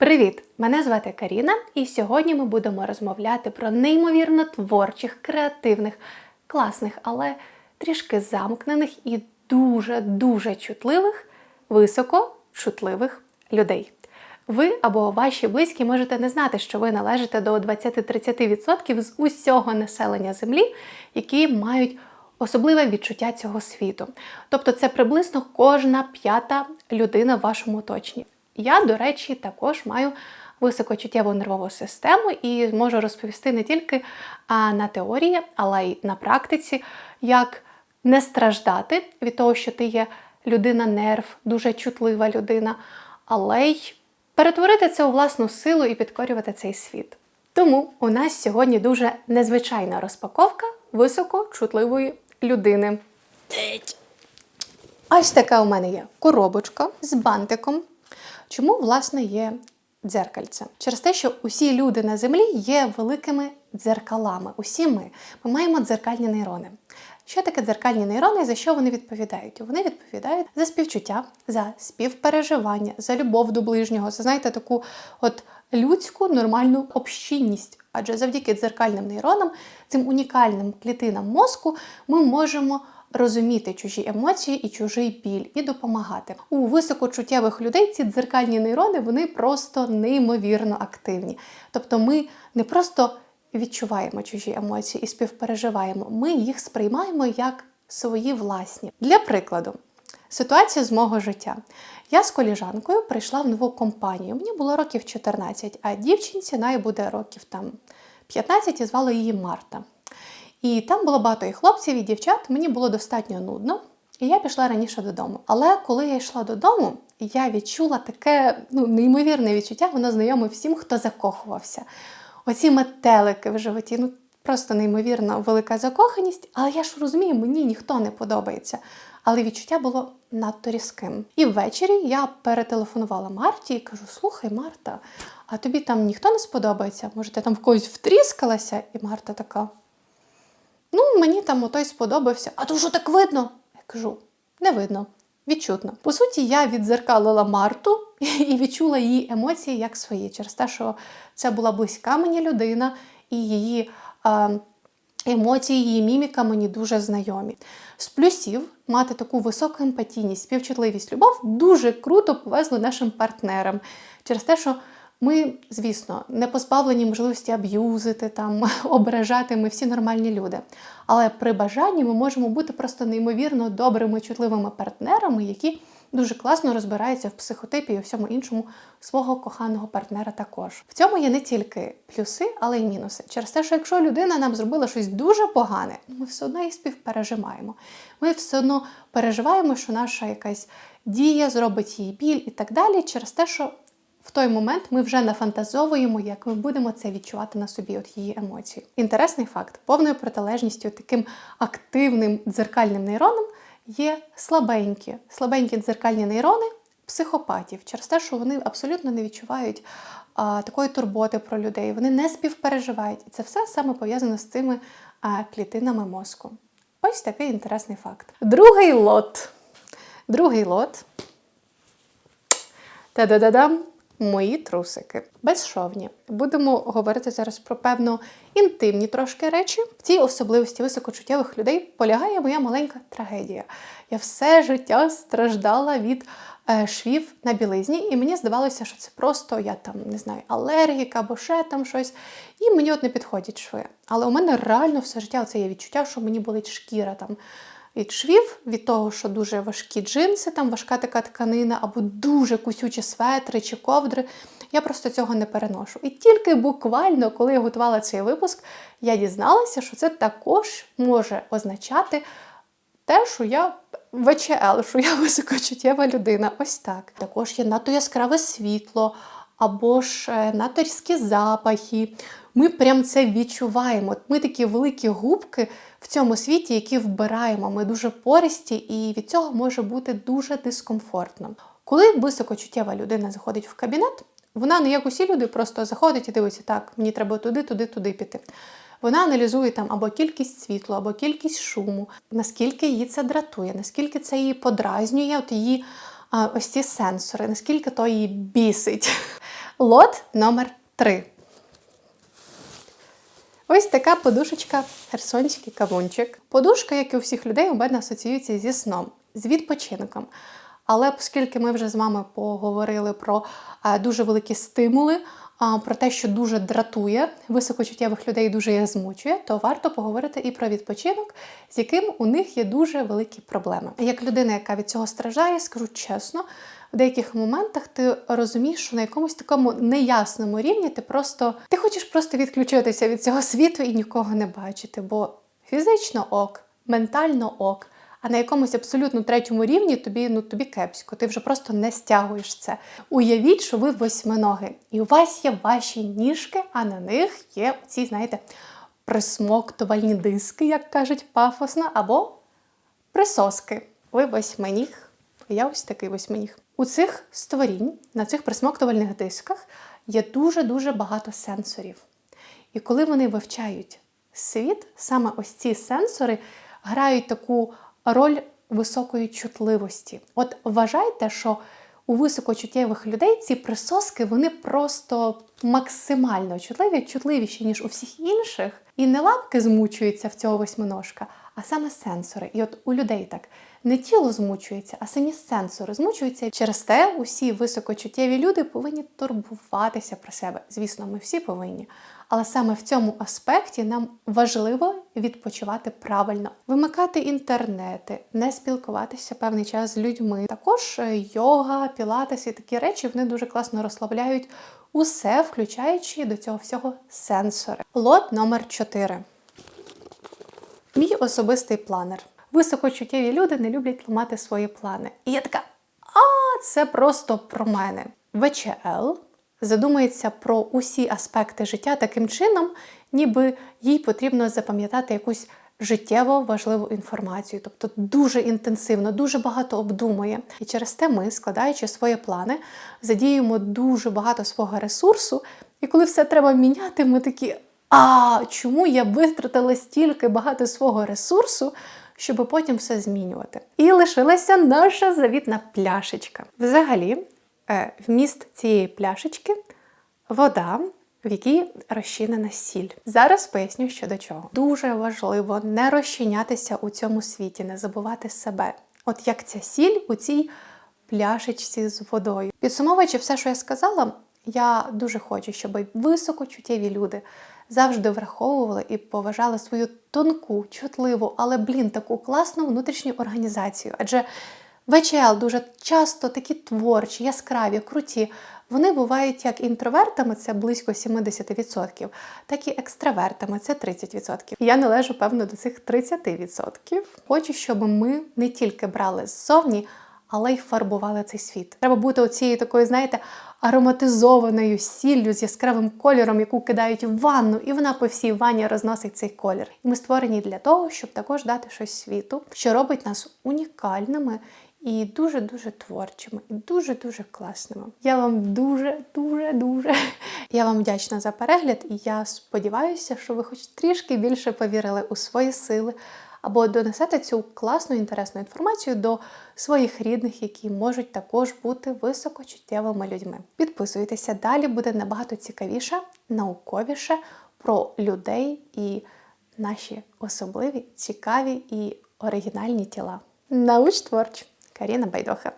Привіт! Мене звати Каріна, і сьогодні ми будемо розмовляти про неймовірно творчих, креативних, класних, але трішки замкнених і дуже-дуже чутливих, високочутливих людей. Ви або ваші близькі можете не знати, що ви належите до 20-30% з усього населення Землі, які мають особливе відчуття цього світу. Тобто це приблизно кожна п'ята людина в вашому оточенні. Я, до речі, також маю високочуттєву нервову систему і можу розповісти не тільки на теорії, але й на практиці, як не страждати від того, що ти є людина нерв, дуже чутлива людина, але й перетворити це у власну силу і підкорювати цей світ. Тому у нас сьогодні дуже незвичайна розпаковка високочутливої людини. Ось така у мене є коробочка з бантиком. Чому, власне, є дзеркальце? Через те, що усі люди на землі є великими дзеркалами. Усі ми. Ми маємо дзеркальні нейрони. Що таке дзеркальні нейрони і за що вони відповідають? Вони відповідають за співчуття, за співпереживання, за любов до ближнього, за знаєте, таку от людську нормальну общинність. Адже завдяки дзеркальним нейронам, цим унікальним клітинам мозку, ми можемо розуміти чужі емоції і чужий біль, і допомагати. У високочуттєвих людей ці дзеркальні нейрони вони просто неймовірно активні. Тобто ми не просто відчуваємо чужі емоції і співпереживаємо, ми їх сприймаємо як свої власні. Для прикладу, ситуація з мого життя. Я з коліжанкою прийшла в нову компанію. Мені було років 14, а дівчинці най буде років там 15 і звали її Марта. І там було багато і хлопців, і дівчат. Мені було достатньо нудно, і я пішла раніше додому. Але коли я йшла додому, я відчула таке ну, неймовірне відчуття, воно знайоме всім, хто закохувався. Оці метелики в животі, ну просто неймовірно велика закоханість. Але я ж розумію, мені ніхто не подобається. Але відчуття було надто різким. І ввечері я перетелефонувала Марті і кажу: слухай, Марта, а тобі там ніхто не сподобається? Може, ти там в когось втріскалася? І Марта така. Ну, мені там отой сподобався. А то що так видно? Я кажу, не видно, відчутно. По суті, я відзеркалила Марту і відчула її емоції як свої, через те, що це була близька мені людина, і її е, емоції, її міміка мені дуже знайомі. З плюсів мати таку високу емпатійність, співчутливість, любов дуже круто повезло нашим партнерам через те, що. Ми, звісно, не позбавлені можливості аб'юзити, там, ображати ми всі нормальні люди. Але при бажанні ми можемо бути просто неймовірно добрими, чутливими партнерами, які дуже класно розбираються в психотипі і всьому іншому свого коханого партнера також. В цьому є не тільки плюси, але й мінуси. Через те, що якщо людина нам зробила щось дуже погане, ми все одно її співпереживаємо. Ми все одно переживаємо, що наша якась дія зробить їй біль і так далі, через те, що в той момент ми вже нафантазовуємо, як ми будемо це відчувати на собі, от її емоції. Інтересний факт: повною протилежністю таким активним дзеркальним нейронам є слабенькі, слабенькі дзеркальні нейрони психопатів, через те, що вони абсолютно не відчувають а, такої турботи про людей, вони не співпереживають. І це все саме пов'язано з цими а, клітинами мозку. Ось такий інтересний факт. Другий лот. Другий лот. Та-да-да-дам! Мої трусики безшовні. Будемо говорити зараз про певно інтимні трошки речі. В цій особливості високочуттєвих людей полягає моя маленька трагедія. Я все життя страждала від е, швів на білизні, і мені здавалося, що це просто я там не знаю, алергіка або ще там щось. І мені от не підходять шви. Але у мене реально все життя це є відчуття, що мені болить шкіра там від швів, від того, що дуже важкі джинси, там важка така тканина, або дуже кусючі светри чи ковдри. Я просто цього не переношу. І тільки буквально, коли я готувала цей випуск, я дізналася, що це також може означати те, що я ВЧЛ, що я високочуттєва людина. Ось так. Також є надто яскраве світло, або ж е, надто різкі запахи. Ми прям це відчуваємо. Ми такі великі губки в цьому світі, які вбираємо. Ми дуже пористі, і від цього може бути дуже дискомфортно. Коли високочуттєва людина заходить в кабінет, вона не як усі люди, просто заходить і дивиться, так, мені треба туди, туди, туди піти. Вона аналізує там або кількість світла, або кількість шуму, наскільки її це дратує, наскільки це її подразнює, от її а, ось ці сенсори, наскільки то її бісить. Лот номер 3. Ось така подушечка херсонський кавунчик. Подушка, як і у всіх людей, у мене асоціюється зі сном, з відпочинком. Але оскільки ми вже з вами поговорили про е, дуже великі стимули, про те, що дуже дратує високочуттєвих людей, дуже їх змучує, то варто поговорити і про відпочинок, з яким у них є дуже великі проблеми. Як людина, яка від цього страждає, скажу чесно, в деяких моментах ти розумієш, що на якомусь такому неясному рівні ти просто ти хочеш просто відключитися від цього світу і нікого не бачити, бо фізично ок, ментально ок. А на якомусь абсолютно третьому рівні тобі ну тобі кепсько, ти вже просто не стягуєш це. Уявіть, що ви восьминоги, і у вас є ваші ніжки, а на них є ці, знаєте, присмоктувальні диски, як кажуть пафосно, або присоски. Ви восьминіг, я ось такий восьминіг. У цих створінь, на цих присмоктувальних дисках є дуже-дуже багато сенсорів. І коли вони вивчають світ, саме ось ці сенсори грають таку роль високої чутливості. От вважайте, що у високочуттєвих людей ці присоски вони просто максимально чутливі, чутливіші, ніж у всіх інших. І не лапки змучуються в цього восьминожка, а саме сенсори. І от у людей так не тіло змучується, а самі сенсори змучуються. Через те усі високочуттєві люди повинні турбуватися про себе. Звісно, ми всі повинні. Але саме в цьому аспекті нам важливо відпочивати правильно, вимикати інтернети, не спілкуватися певний час з людьми. Також е, йога, пілатес і такі речі вони дуже класно розслабляють усе, включаючи до цього всього сенсори. Лот номер 4. Мій особистий планер. Високочуттєві люди не люблять ламати свої плани. І я така, а це просто про мене. ВЧЛ задумається про усі аспекти життя таким чином, ніби їй потрібно запам'ятати якусь життєво важливу інформацію, тобто дуже інтенсивно, дуже багато обдумує. І через те ми, складаючи свої плани, задіємо дуже багато свого ресурсу, і коли все треба міняти, ми такі. А чому я витратила стільки багато свого ресурсу, щоб потім все змінювати? І лишилася наша завітна пляшечка. Взагалі, е, вміст цієї пляшечки вода, в якій розчинена сіль. Зараз поясню, що до чого. Дуже важливо не розчинятися у цьому світі, не забувати себе. От як ця сіль у цій пляшечці з водою. Підсумовуючи все, що я сказала, я дуже хочу, щоб високочуттєві люди завжди враховували і поважали свою тонку, чутливу, але блін, таку класну внутрішню організацію. Адже ВЧЛ дуже часто такі творчі, яскраві, круті. Вони бувають як інтровертами, це близько 70%, так і екстравертами, це 30%. Я належу, певно, до цих 30%. Хочу, щоб ми не тільки брали ззовні, але й фарбували цей світ. Треба бути оцією такою, знаєте, ароматизованою сіллю з яскравим кольором, яку кидають в ванну, і вона по всій ванні розносить цей колір. І ми створені для того, щоб також дати щось світу, що робить нас унікальними. І дуже-дуже творчими, і дуже-дуже класними. Я вам дуже-дуже-дуже. Я вам вдячна за перегляд, і я сподіваюся, що ви хоч трішки більше повірили у свої сили, або донесете цю класну інтересну інформацію до своїх рідних, які можуть також бути високочуттєвими людьми. Підписуйтеся, далі буде набагато цікавіше, науковіше про людей і наші особливі, цікаві і оригінальні тіла. Науч творч! Каріна Байдоха.